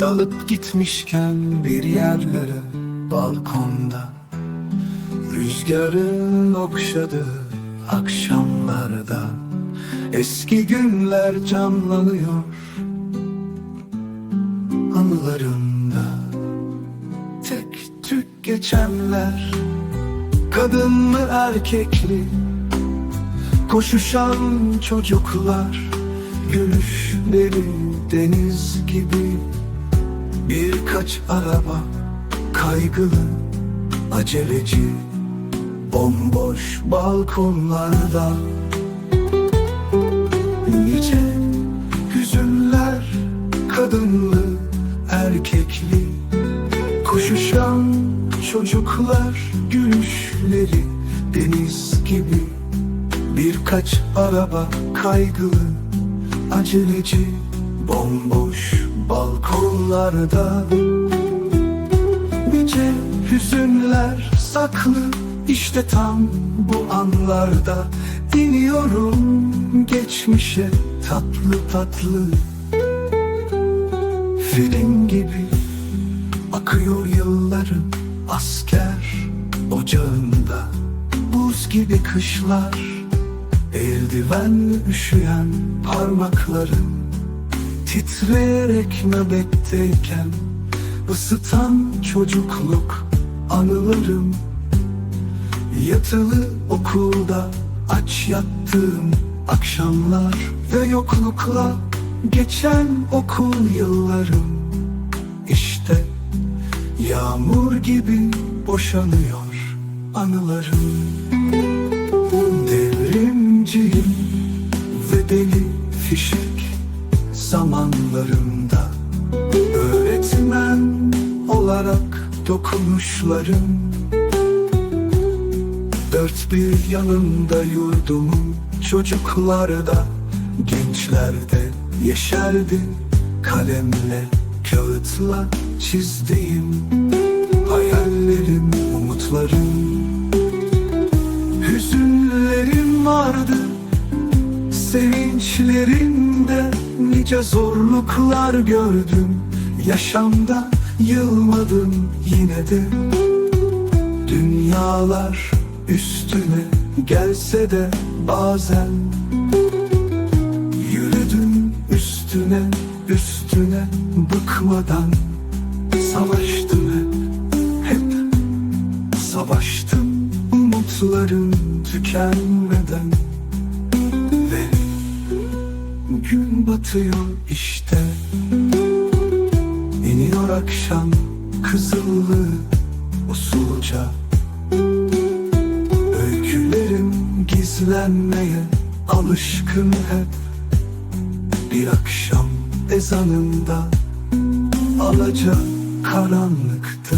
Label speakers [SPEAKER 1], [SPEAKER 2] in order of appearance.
[SPEAKER 1] Dalıp gitmişken bir yerlere balkonda. Rüzgarın okşadığı akşamlarda Eski günler canlanıyor Anılarımda Tek tük geçenler Kadın mı erkekli Koşuşan çocuklar Gülüşleri deniz gibi. Birkaç araba kaygılı Aceleci Bomboş balkonlarda. Nice hüzünler Kadınlı erkekli Koşuşan çocuklar Gülüşleri deniz gibi. Birkaç araba kaygılı Aceleci bomboş balkonlarda. Nice hüzünler saklı işte tam bu anlarda. İniyorum geçmişe tatlı tatlı. Film gibi akıyor yıllarım asker ocağında. Buz gibi kışlar Eldiven üşüyen parmaklarım Titreyerek nöbetteyken ısıtan çocukluk anılarım. Yatılı okulda aç yattığım akşamlar Ve yoklukla geçen okul yıllarım. İşte yağmur gibi boşanıyor anılarım Devrimciyim ve deli fişek zamanlarımda Öğretmen olarak dokunuşlarım. Dört bir yanımda yurdumun çocuklarda Gençlerde yeşerdi. Kalemle kağıtla çizdiğim Hayallerim, umutlarım Sevinçlerimde nice zorluklar gördüm. Yaşamda yılmadım yine de. Dünyalar üstüne gelse de bazen Yürüdüm üstüne üstüne bıkmadan. Savaştım hep, hep savaştım. Umutlarım tükenmeden batıyor işte. İniyor akşam kızıllı usulca. Öykülerim gizlenmeye alışkın hep. Bir akşam ezanında alaca karanlıktı